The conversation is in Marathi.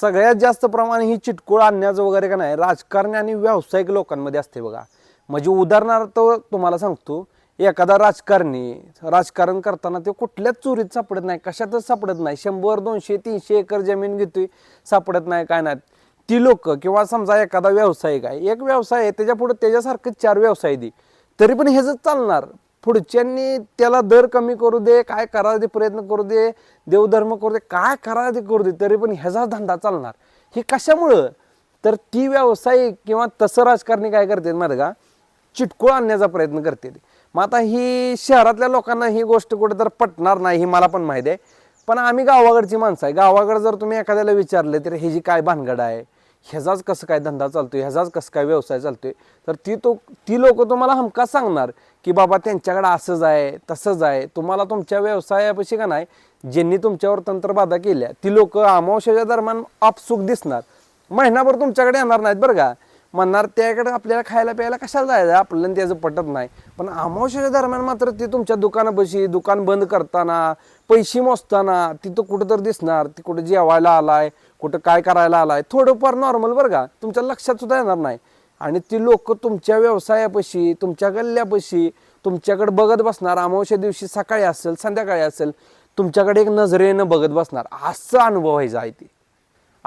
सगळ्यात जास्त प्रमाण ही चिटकोळ आणण्याचं वगैरे का नाही राजकारणी आणि व्यावसायिक लोकांमध्ये असते बघा. म्हणजे उदाहरणार्थ तुम्हाला सांगतो एखादा राजकारणी राजकारण करताना ते कुठल्याच चोरीत सापडत नाही कशातच सापडत नाही. शंभर दोनशे तीनशे एकर जमीन घेतोय सापडत नाही काय नाही. ती लोक किंवा समजा एखादा व्यावसायिक आहे एक व्यवसाय आहे त्याच्या पुढे त्याच्यासारखे चार व्यवसाय दे तरी पण ह्याच चालणार. पुढच्यांनी त्याला दर कमी करू दे काय करा दे प्रयत्न करू दे देवधर्म करू दे काय करा दे करू दे तरी पण ह्याचा धंदा चालणार. हे कशामुळं? तर ती व्यावसायिक किंवा तसं राजकारणी काय करते माहिती का? चिटकोळ आणण्याचा प्रयत्न करते मग आता ही शहरातल्या लोकांना ही गोष्ट कुठे तर पटणार नाही ही मला पण माहिती आहे. पण आम्ही गावाकडची माणसं आहे. गावाकडे जर तुम्ही एखाद्याला विचारले तर जी काय भानगड आहे? ह्याचाच कसं काय धंदा चालतोय ह्याचाच कसं काय व्यवसाय चालतोय? तर ती तो ती लोक तुम्हाला हमखास सांगणार की बाबा त्यांच्याकडे असंच आहे तसंच आहे. तुम्हाला तुमच्या व्यवसायापाशी का नाही ज्यांनी तुमच्यावर तंत्रबाधा केल्या ती लोक अमावश्याच्या दरम्यान आपसुक दिसणार. महिनाभर तुमच्याकडे येणार नाहीत बरं का? म्हणणार त्याकडे आपल्याला खायला प्यायला कशाला जायचं? आपल्याला त्याचं पटत नाही. पण अमावश्याच्या दरम्यान मात्र ते तुमच्या दुकानापाशी दुकान बंद करताना पैसे मोजताना तिथं कुठं तर दिसणार. ती कुठं जेवायला आलाय कुठं काय करायला आलाय. थोडंफार नॉर्मल बरं का. तुमच्या लक्षात सुद्धा येणार नाही. आणि ती लोक तुमच्या व्यवसायापाशी तुमच्या गल्ल्यापाशी तुमच्याकडे बघत बसणार. अमावश्या दिवशी सकाळी असेल संध्याकाळी असेल तुमच्याकडे एक नजरेनं बघत बसणार. असं अनुभव व्हायचा आहे ते